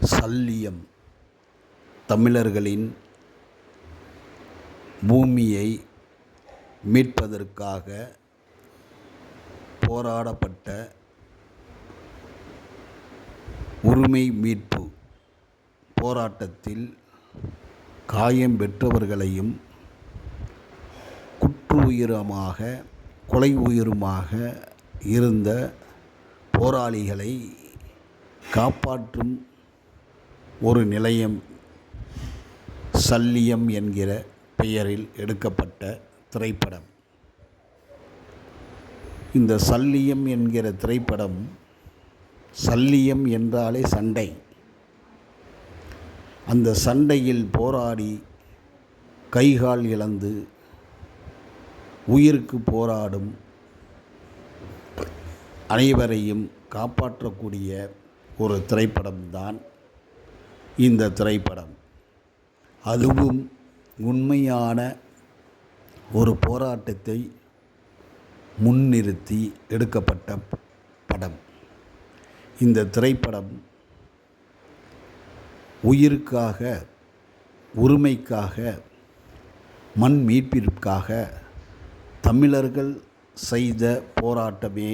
சல்லியம் தமிழர்களின் பூமியை மீட்பதற்காக போராடப்பட்ட உரிமை மீட்பு போராட்டத்தில் காயம் பெற்றவர்களையும் குற்றுயிரமாக கொலை உயிருமாக இருந்த போராளிகளை காப்பாற்றும் ஒரு நிலையம் சல்லியம் என்கிற பெயரில் எடுக்கப்பட்ட திரைப்படம். இந்த சல்லியம் என்கிற திரைப்படம் சல்லியம் என்றாலே சண்டை. அந்த சண்டையில் போராடி கைகால் இழந்து உயிருக்கு போராடும் அனைவரையும் காப்பாற்றக்கூடிய ஒரு திரைப்படம்தான் இந்த திரைப்படம். அதுவும் உண்மையான ஒரு போராட்டத்தை முன்னிறுத்தி எடுக்கப்பட்ட படம். இந்த திரைப்படம் உயிருக்காக உரிமைக்காக மண் மீட்பிற்காக தமிழர்கள் செய்த போராட்டமே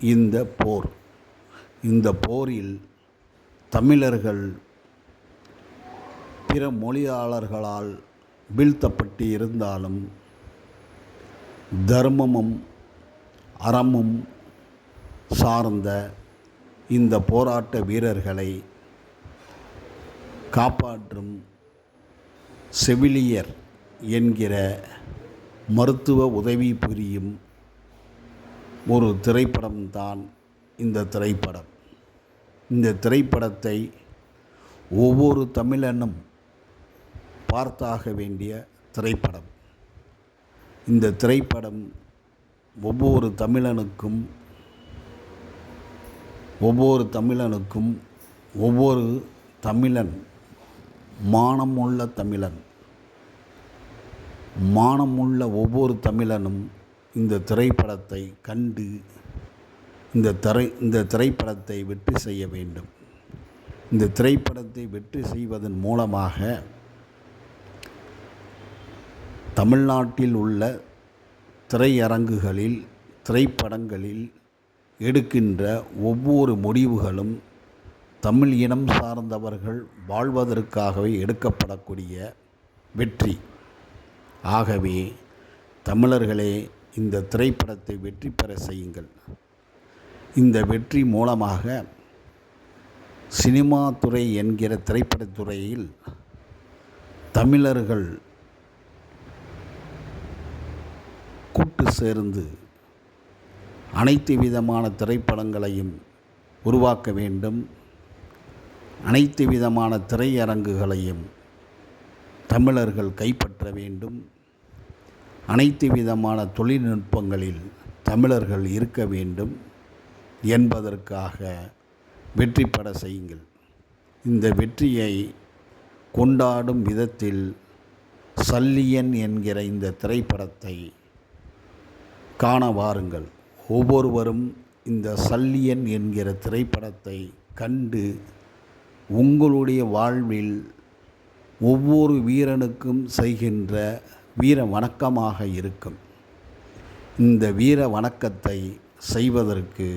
இந்த போர். இந்த போரில் தமிழர்கள் பிற மொழியாளர்களால் வீழ்த்தப்பட்டு இருந்தாலும் தர்மமும் அறமும் சார்ந்த இந்த போராட்ட வீரர்களை காப்பாற்றும் செவிலியர் என்கிற மருத்துவ உதவி புரியும் ஒரு திரைப்படம்தான் இந்த திரைப்படம். இந்த திரைப்படத்தை ஒவ்வொரு தமிழனும் பார்த்தாக வேண்டிய திரைப்படம். இந்த திரைப்படம் ஒவ்வொரு தமிழனுக்கும் ஒவ்வொரு தமிழனுக்கும் ஒவ்வொரு தமிழன் மானமுள்ள தமிழன் மானமுள்ள ஒவ்வொரு தமிழனும் இந்த திரைப்படத்தை கண்டு இந்த திரை இந்த திரைப்படத்தை வெற்றி செய்ய வேண்டும். இந்த திரைப்படத்தை வெற்றி செய்வதன் மூலமாக தமிழ்நாட்டில் உள்ள திரையரங்குகளில் திரைப்படங்களில் எடுக்கின்ற ஒவ்வொரு முடிவுகளும் தமிழ் இனம் சார்ந்தவர்கள் வாழ்வதற்காகவே எடுக்கப்படக்கூடிய வெற்றி. ஆகவே தமிழர்களே இந்த திரைப்படத்தை வெற்றி பெற செய்யுங்கள். இந்த வெற்றி மூலமாக சினிமா துறை என்கிற திரைப்படத்துறையில் தமிழர்கள் கூட்டு சேர்ந்து அனைத்து விதமான திரைப்படங்களையும் உருவாக்க வேண்டும். அனைத்து விதமான திரையரங்குகளையும் தமிழர்கள் கைப்பற்ற வேண்டும். அனைத்து விதமான தொழில்நுட்பங்களில் தமிழர்கள் இருக்க வேண்டும் என்பதற்காக வெற்றி பட செய்யுங்கள். இந்த வெற்றியை கொண்டாடும் விதத்தில் சல்லியன் என்கிற இந்த திரைப்படத்தை காண வாருங்கள். ஒவ்வொருவரும் இந்த சல்லியன் என்கிற திரைப்படத்தை கண்டு உங்களுடைய வாழ்வில் ஒவ்வொரு வீரனுக்கும் செய்கின்ற வீர வணக்கமாக இருக்கும். இந்த வீர வணக்கத்தை செய்வதற்கு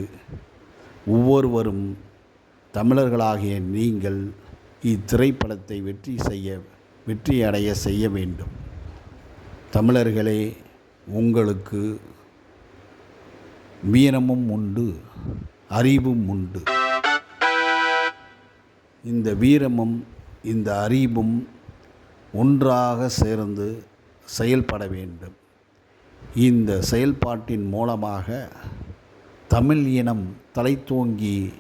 ஒவ்வொருவரும் தமிழர்களாகிய நீங்கள் இத்திரைப்படத்தை வெற்றி செய்ய வெற்றியடைய செய்ய வேண்டும். தமிழர்களே உங்களுக்கு வீரமும் உண்டு அறிவும் உண்டு. இந்த வீரமும் இந்த அறிவும் ஒன்றாக சேர்ந்து செயல்பட வேண்டும். இந்த செயல்பாட்டின் மூலமாக தமிழ் இனம் தலைத்தோங்கி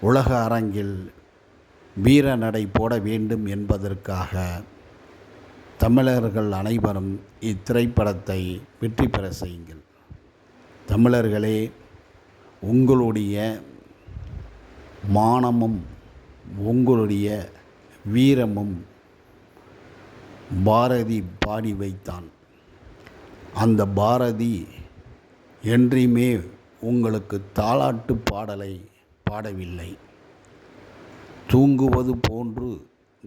உலக அரங்கில் வீர நடை போட வேண்டும் என்பதற்காக தமிழர்கள் அனைவரும் இத்திரைப்படத்தை வெற்றி பெற செய்யுங்கள். தமிழர்களே உங்களுடைய மானமும் உங்களுடைய வீரமும் பாரதி பாடி வைத்தான். அந்த பாரதி என்றையுமே உங்களுக்கு தாலாட்டு பாடலை பாடவில்லை. தூங்குவது போன்று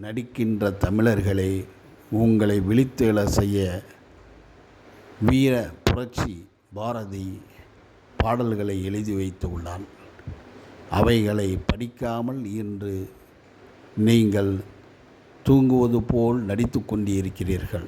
நடிக்கின்ற தமிழர்களே உங்களை விழித்தெழ செய்ய வீர புரட்சி பாரதி பாடல்களை எழுதி வைத்து உள்ளான். அவைகளை படிக்காமல் இன்று நீங்கள் தூங்குவது போல் நடித்து கொண்டிருக்கிறீர்கள்.